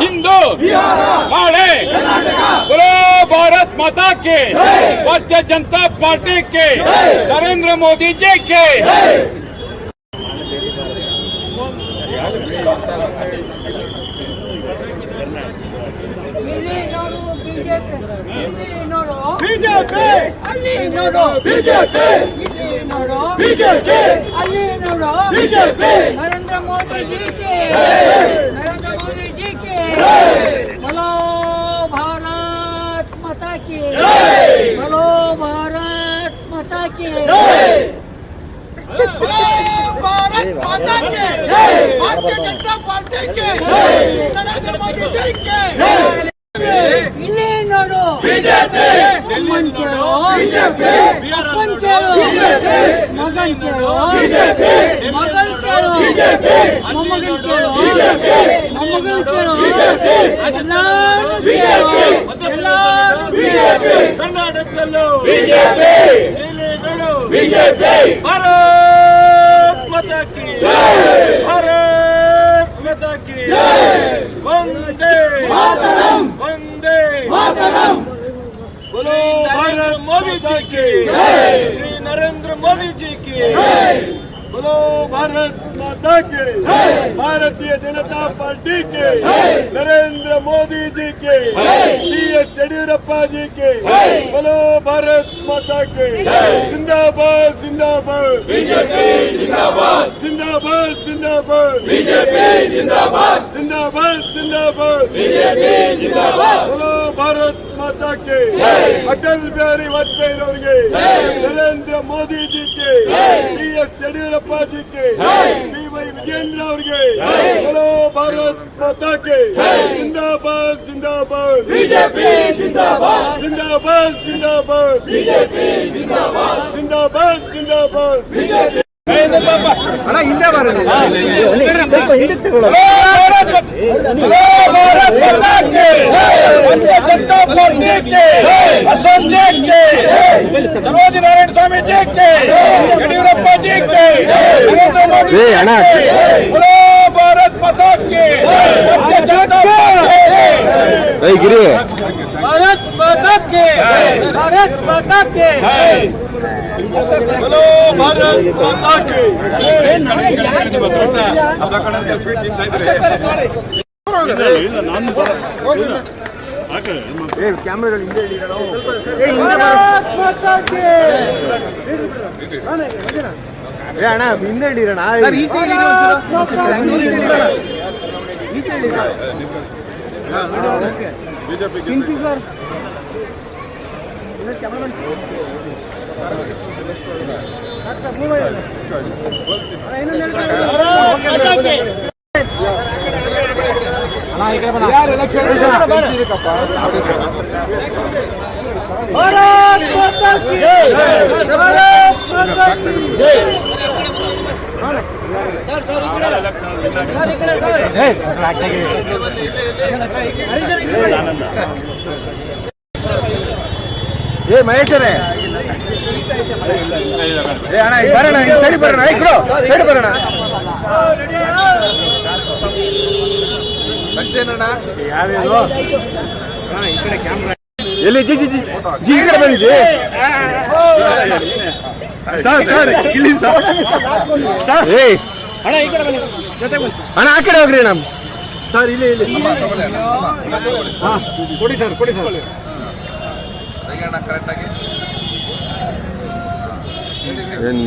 ಹಿಂದೂ ನಾಳೆ बोलो भारत माता के भारतीय जनता पार्टी के नरेंद्र मोदी जी के ಇಲ್ಲಿ ನೋಡು ಬಿಜೆಪಿ ಇಲ್ಲಿ ನೋಡು ಬಿಜೆಪಿ ಅಲ್ಲಿ ನೋಡು ಬಿಜೆಪಿ ಇಲ್ಲಿ ನೋಡು ಬಿಜೆಪಿ ಅಲ್ಲಿ ನೋಡು ಬಿಜೆಪಿ ನರೇಂದ್ರ ಮೋದಿ ಜಿ भारत माता के भारतीय जनता पार्टी के नरेंद्र मोदी जी के ಇಲ್ಲಿ ನೋಡು ಬಿಜೆಪಿ ಅಮ್ಮನ್ ಕೇಳು ಅಪ್ಪನ್ ಕೇಳು ಮಗನ್ ಕೇಳು ಮಗನ್ ಕೇಳು ಮೊಮ್ಮಗನ್ ಕೇಳು ಮೊಮ್ಮಗನ್ ಕೇಳು ಎಲ್ಲಾರು ಕೇಳು ಎಲ್ಲಾರು ಕೇಳು ಕರ್ನಾಟಕದಲ್ಲೂ ಬಿಜೆಪಿ ಜಿಲ್ಲೆಗಳು ಬಿಜೆಪಿ भारत माता की भारत माता की वंदे वंदे बोलो भारत मोदी जी की श्री नरेंद्र मोदी जी की बोलो भारत माता के भारतीय जनता पार्टी के नरेंद्र मोदी जी के ಯಡಿಯೂರಪ್ಪ ಜಿ ಕೆ ಬಲೋ ಭಾರತ್ ಮಾತಾ ಕೆ ಜಿಂದಾಬಾದ್ ಜಿಂದಾಬಾದ್ ಬಿಜೆಪಿ ಜಿಂದಾಬಾದ್ ಜಿಂದಾಬಾದ್ ಜಿಂದಾಬಾದ್ ಬಿಜೆಪಿ ಜಿಂದಾಬಾದ್ ಜಿಂದಾಬಾದ್ ಜಿಂದಾಬಾದ್ ಬಿಜೆಪಿ ಜಿಂದಾಬಾದ್ ಬಲೋ ಭಾರತ್ ಮಾತಾ ಕೆ ಅಟಲ್ ಬಿಹಾರಿ ವಾಜಪೇಯಿ ಅವರಿಗೆ ನರೇಂದ್ರ ಮೋದಿ ಜಿ ಕೆ ಬಿ ಎಸ್ ಯಡಿಯೂರಪ್ಪ ಜಿ ಕೆ ஜிதேந்திர அவர்கள் ஹலோ பாரத் மாதா கே ஜிந்தாபாத் ஜிந்தாபாத். பிஜேபி ஜிந்தாபாத். ஜிந்தாபாத் ஜிந்தாபாத். பிஜேபி ஜிந்தாபாத். ஜிந்தாபாத் ஜிந்தாபாத். பிஜேபி. ஆனா ಹಣ ಭಾರತ್ ಪತಾಕೆ ಗಿರಿ. ಭಾರತ್ ಹಿಂದೆ ಭಾರತ್ भारत माता के बोलो भारत माता के भारत माता के भारत माता की भारत माता की ಏ ಮಹೇಶರೇ. ಏ ಅಣ್ಣ ಇಲ್ಲಿ ಬರೋಣ ಇಲ್ಲಿ ಸೈಡ್ ಬರೋಣ. ಏ ಯಾವ್ಯಾವ ಈ ಕಡೆ ಮತ್ತೇನಣ್ಣ ಎಲ್ಲಿ ಜಿ ಜಿ ಜಿ ಜಿ ಈ ಕಡೆ ಸರ್ ಸರ್ ಇಲ್ಲಿ ಸರ್. ಸರ್. ಏ ಅಣ್ಣ ಆ ಕಡೆ ಹೋಗ್ರಿ ನಮ್. ಸರ್ ಇಲ್ಲಿ ಇಲ್ಲಿ. ಹಾ ಕೊಡಿ ಸರ್ ಕೊಡಿ ಸರ್. ಏನ್